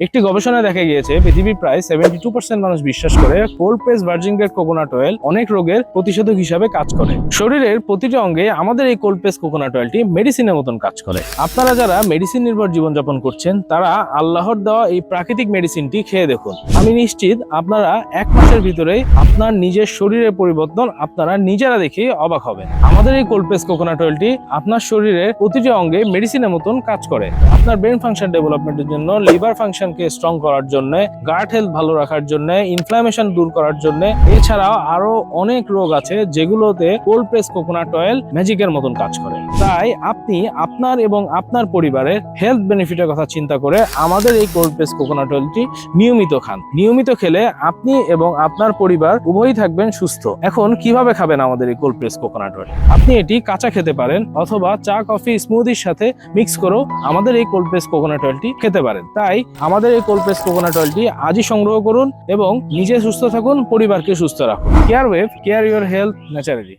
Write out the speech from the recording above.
একটি গবেষণায় দেখা গিয়েছে, পৃথিবীর প্রায় সেভেন্টি টু পার্সেন্ট মানুষ বিশ্বাস করে cold press virgin grade coconut oil অনেক রোগের প্রতিষেধক হিসাবে কাজ করে। শরীরের প্রতিটি অঙ্গে আমাদের এই কোল্ড প্রেস কোকোনাট অয়েলটি মেডিসিনের মতন কাজ করে। আপনারা যারা মেডিসিন নির্ভর জীবনযাপন করছেন, তারা আল্লাহর দেওয়া এই প্রাকৃতিক মেডিসিনটি খেয়ে দেখুন। আমি নিশ্চিত আপনারা এক মাসের ভিতরেই আপনার নিজের শরীরের পরিবর্তন আপনারা নিজেরা দেখে অবাক হবেন। আমাদের এই কোল্ড প্রেস কোকোনাট অয়েলটি আপনার শরীরের প্রতিটি অঙ্গে মেডিসিনের মতন কাজ করে। আপনার ব্রেন ফাংশন ডেভেলপমেন্টের জন্য লিভার ফাংশনকে স্ট্রং করার জন্য গার্ড হেলথ ভালো রাখার জন্য ইনফ্লামেশন দূর করার জন্য, এছাড়াও আরও অনেক রোগ আছে যেগুলোতে কোল্ড প্রেস কোকোনাট অয়েল ম্যাজিকের মতন কাজ করে। তাই আপনি আপনার এবং আপনার পরিবারের হেলথ বেনিফিটের কথা চিন্তা করে আমাদের এই কোল্ড প্রেস কোকোনাট অয়েলটি নিয়মিত খান। নিয়মিত খেলে আপনি এবং আপনার পরিবার উভয়ই থাকবেন সুস্থ। এখন কীভাবে খাবেন আমাদের এই কোল্ড প্রেস কোকোনাট অয়েল আপনি এটি কাঁচা খেতে পারেন অথবা চা, কফি, স্মুদির সাথে মিক্স করেও আমাদের এই কোল্ড প্রেস কোকোনাট অয়েলটি খেতে পারেন। তাই আমাদের এই কোল্ড প্রেস কোকোনাট অয়েলটি আজই সংগ্রহ করুন এবং নিজে সুস্থ থাকুন, পরিবারকে সুস্থ রাখুন। Care wave care your health naturally